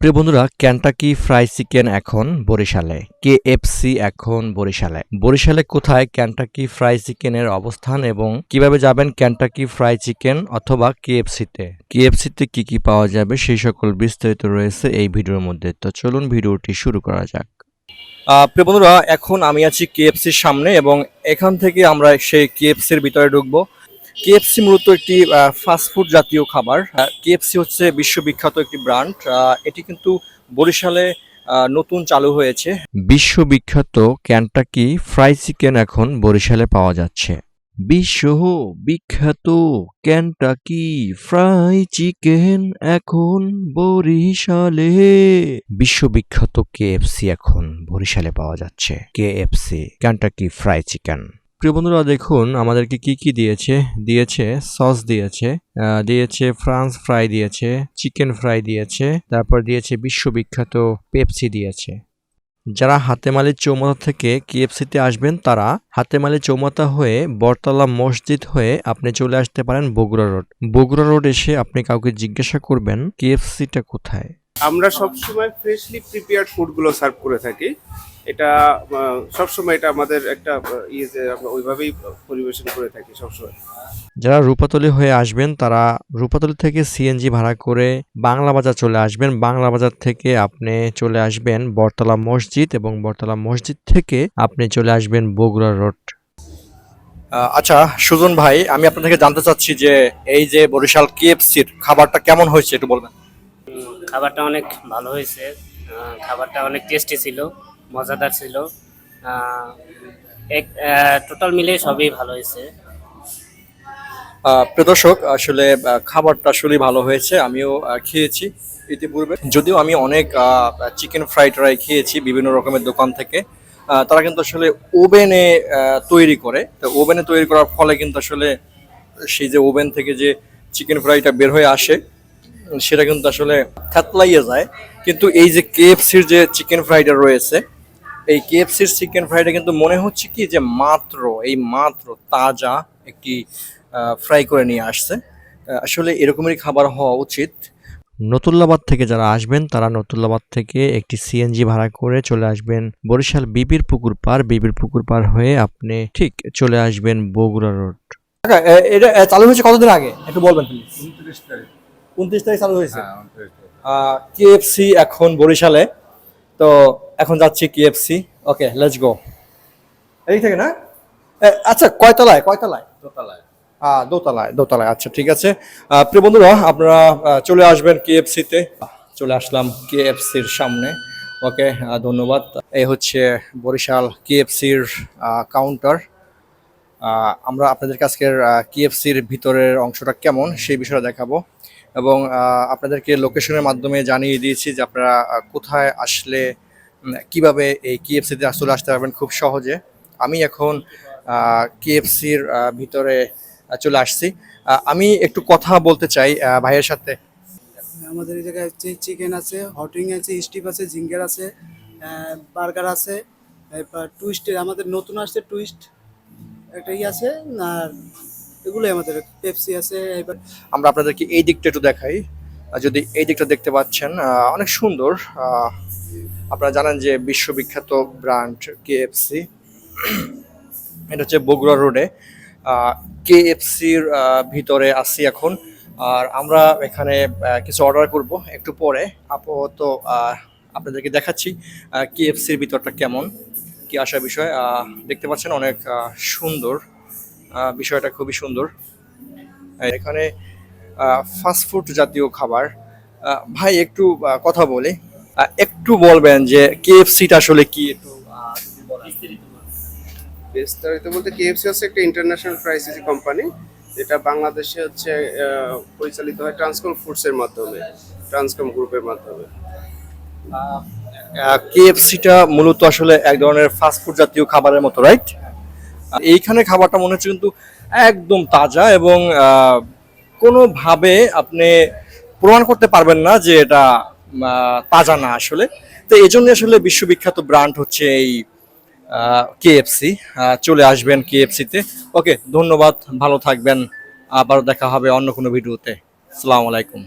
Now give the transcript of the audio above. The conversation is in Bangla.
প্রিয় বন্ধুরা ক্যান্টাকি ফ্রাই চিকেন এখন বরিশালে কেএফসি এখন বরিশালে। বরিশালে কোথায় ক্যান্টাকি ফ্রাই চিকেনের অবস্থান এবং কীভাবে যাবেন ক্যান্টাকি ফ্রাই চিকেন অথবা কেএফসিতে কেএফসিতে কি কি পাওয়া যাবে সেই সকল বিস্তারিত রয়েছে এই ভিডিওর মধ্যে। তো চলুন ভিডিওটি শুরু করা যাক। প্রিয় বন্ধুরা, এখন আমি আছি কেএফসির সামনে এবং এখান থেকে আমরা সেই কেএফসির ভিতরে ঢুকবো। কেএফসি মূলত একটি ফাস্টফুড জাতীয় খাবার। কেএফসি হচ্ছে বিশ্ববিখ্যাত একটি ব্র্যান্ড এটি কিন্তু বরিশালে নতুন চালু হয়েছে। বিশ্ববিখ্যাত ক্যান্টাকি ফ্রাই চিকেন এখন বরিশালে পাওয়া যাচ্ছে। বিশ্ব বিখ্যাত ক্যান্টাকি ফ্রাই চিকেন এখন বরিশালে। বিশ্ববিখ্যাত কেএফসি এখন বরিশালে পাওয়া যাচ্ছে। কেএফসি ক্যান্টাকি ফ্রাই চিকেন প্রিয় বন্ধুরা, দেখুন আমাদেরকে কি কি দিয়েছে? দিয়েছে সস দিয়েছে দিয়েছে ফ্রান্স ফ্রাই দিয়েছে, চিকেন ফ্রাই দিয়েছে, তারপর দিয়েছে বিশ্ববিখ্যাত পেপসি দিয়েছে। যারা হাতেমালি চৌমাথা থেকে কেএফসিতে আসবেন, তারা হাতেমালি চৌমাথা হয়ে বরতলা মসজিদ হয়ে আপনি চলে আসতে পারেন বগুড়া রোড। বগুড়া রোড এসে আপনি কাউকে জিজ্ঞাসা করবেন, কেএফসিটা কোথায়? আমরা সবসময় ফ্রেশলি প্রিপেয়ার্ড ফুডগুলো সার্ভ করে থাকি। এটা সবসময় এটা আমাদের একটা ইয়ে যে আমরা ওইভাবেই পরিবেশন করে থাকি সবসময়। যারা রূপাতলি হয়ে আসবেন তারা রূপাতলি থেকে সিএনজি ভাড়া করে বাংলা বাজার চলে আসবেন। বাংলা বাজার থেকে আপনি চলে আসবেন বটতলা মসজিদ এবং বটতলা মসজিদ থেকে আপনি চলে আসবেন বগুড়া রোড। আচ্ছা সুজন ভাই আমি আপনার থেকে জানতে চাচ্ছি যে এই যে বরিশাল কেএফসির খাবারটা কেমন হয়েছে একটু বলবেন? খাবারটা অনেক ভালো হয়েছে। খাবারটা অনেক টেস্টি ছিল। মজাদার ছিল। এক টোটাল মিলে সবই ভালো হয়েছে। প্রদর্শক আসলে খাবারটা আসলে ভালো হয়েছে, আমিও খেয়েছি ইতিপূর্বে। যদিও আমি অনেক চিকেন ফ্রাইড রাই খেয়েছি বিভিন্ন রকমের দোকান থেকে। তারা কিন্তু আসলে ওভেনে তৈরি করে। তো ওভেনে তৈরি করার ফলে কিন্তু আসলে সেই যে ওভেন থেকে যে চিকেন ফ্রাইটা বের হয়ে আসে, সেটা কিন্তু আসলে থ্যাতলাইয়ে যায়। কিন্তু এই যে কেএফসির যে চিকেন ফ্রাইটা রয়েছে এই কেএফসির চিকেন ফ্রাইটা কিন্তু মনে হচ্ছে কি যে মাত্র এই মাত্র তাজা একটি ফ্রাই করে নিয়ে আসছে। আসলে এরকমেরই খাবার হওয়া উচিত। নতুল্লাবাদ থেকে যারা আসবেন তারা নতুল্লাবাদ থেকে একটি সিএনজি ভাড়া করে চলে আসবেন বরিশাল বিবির পুকুর পার বিবির পুকুর পার হয়ে আপনি ঠিক চলে আসবেন বগুড়া রোড। এটা চালু হয়েছে কতদিন আগে? একটু বলবেন প্লিজ উনত্রিশ তারিখ। চালু হয়েছে? কেএফসি এখন বরিশালে। তো এখন যাচ্ছি কেএফসি ওকে লেটস গো এই থেকে না? আচ্ছা কয়তলায়? কয়তলায়? দোতলায়। হ্যাঁ দোতলায় দোতলায় আচ্ছা ঠিক আছে। আহ, প্রিয় বন্ধুরা আপনারা চলে আসবেন কেএফসিতে চলে আসলাম কেএফসির সামনে। ওকে ধন্যবাদ। এই হচ্ছে বরিশাল কেএফসির কাউন্টার আমরা আপনাদেরকে আজকের কেএফসির ভিতরের অংশটা কেমন সেই বিষয়ে দেখাবো। এবং আপনাদেরকে লোকেশনের মাধ্যমে জানিয়ে দিয়েছি যে আপনারা কোথায় আসলে কীভাবে এই কেএফসিতে আসলে আসতে পারবেন খুব সহজে। আমি এখন কেএফসির ভিতরে চলে আসছি। আমি একটু কথা বলতে চাই ভাইয়ের সাথে। আমাদের এই জায়গায় হচ্ছে চিকেন আছে হটিং আছে স্টিপ আছে জিঙ্গার আছে বার্গার আছে এরপর টুইস্টের আমাদের নতুন আসছে টুইস্ট একটা ই আছে আর এগুলোই আমাদের পেপসি আছে এবার আমরা আপনাদেরকে এই দিকটা একটু দেখাই। যদি এই দিকটা দেখতে পাচ্ছেন অনেক সুন্দর আপনারা জানেন যে বিশ্ববিখ্যাত ব্র্যান্ড কে কেএফসি, এটা হচ্ছে বগুড়া রোডে। কে কেএফসির ভিতরে আসি এখন। আর আমরা এখানে কিছু অর্ডার করব একটু পরে। আপাতত আপনাদেরকে দেখাচ্ছি কেএফসির ভিতরটা কেমন, কি আসার বিষয়। দেখতে পাচ্ছেন অনেক সুন্দর বিষয়টা খুবই সুন্দর। এখানে ফাস্টফুড জাতীয় খাবার। ভাই, একটু কথা বলি। একটু বলবেন যে কেএফসিটা আসলে কি একটু বিস্তারিত বলতে কেএফসি হচ্ছে একটা ইন্টারন্যাশনাল ফ্রাইসিসি কোম্পানি যেটা বাংলাদেশে হচ্ছে পরিচালিত হয় ট্রান্সকম ফুডসের মাধ্যমে ট্রান্সকম গ্রুপের মাধ্যমে। কেএফসিটা মূলত আসলে এক ধরনের ফাস্টফুড জাতীয় খাবারের মতো রাইট এইখানে খাবারটা মনে হচ্ছে কিন্তু একদম তাজা এবং কোনোভাবে আপনি প্রমাণ করতে পারবেন না যে এটা তাজা না আসলে। তো এই জন্য আসলে বিশ্ববিখ্যাত ব্র্যান্ড হচ্ছে এই কেএফসি চলে আসবেন কেএফসিতে ওকে, ধন্যবাদ, ভালো থাকবেন। আবার দেখা হবে অন্য কোনো ভিডিওতে। আসসালামু আলাইকুম।